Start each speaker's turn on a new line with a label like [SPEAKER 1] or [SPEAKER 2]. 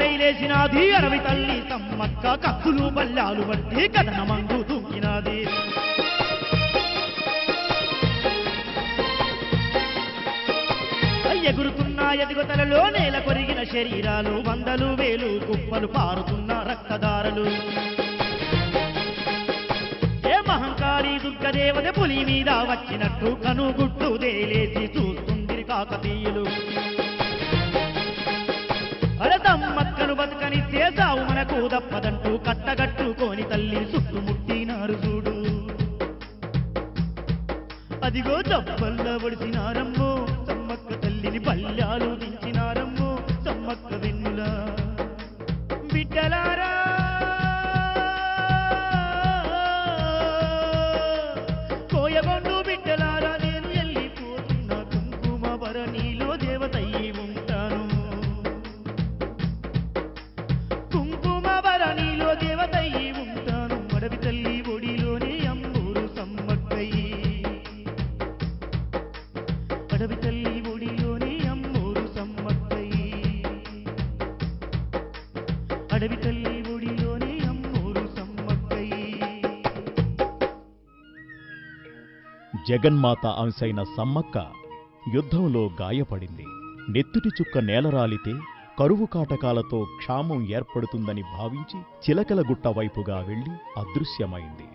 [SPEAKER 1] లేచినాది అరవి తల్లి సమ్మక్క కత్తులు బల్లాలు బట్టి కథన మందు దుంకినాది ఎగురుతున్న ఎదుగుతలలో నేల కొరిగిన శరీరాలు వందలు వేలు కుప్పలు పారుతున్న రక్తదారులు. ఏ మహంకారి దుర్గదేవత పులి మీద వచ్చినట్టు కనుగుట్టు దేలేసి చూస్తుంది కాకతీయులు. తప్పదంటూ కట్టగట్టుకోని తల్లి చుట్టుముట్టినారు చూడు. అదిగో దప్పల్ల ఒడిసినారమ్మో సమ్మక్క తల్లిని పల్లాలు దించినారమ్మో సమ్మక్క వెన్నుల బిడ్డలారా. కోయగొండు బిడ్డలారా నేను వెళ్ళిపోతున్న కుంకుమ భరణిలో దేవత అడవి తల్లి ఒడిలోని అమ్మూరు సమ్మక్కయ్యి అడవి తల్లి ఒడిలోని అమ్మూరు సమ్మక్కయ్యి
[SPEAKER 2] జగన్మాత అంశైన సమ్మక్క యుద్ధంలో గాయపడింది. నెత్తుటి చుక్క నేలరాలితే కరువు కాటకాలతో క్షామం ఏర్పడుతుందని భావించి చిలకలగుట్ట వైపుగా వెళ్ళి అదృశ్యమైంది.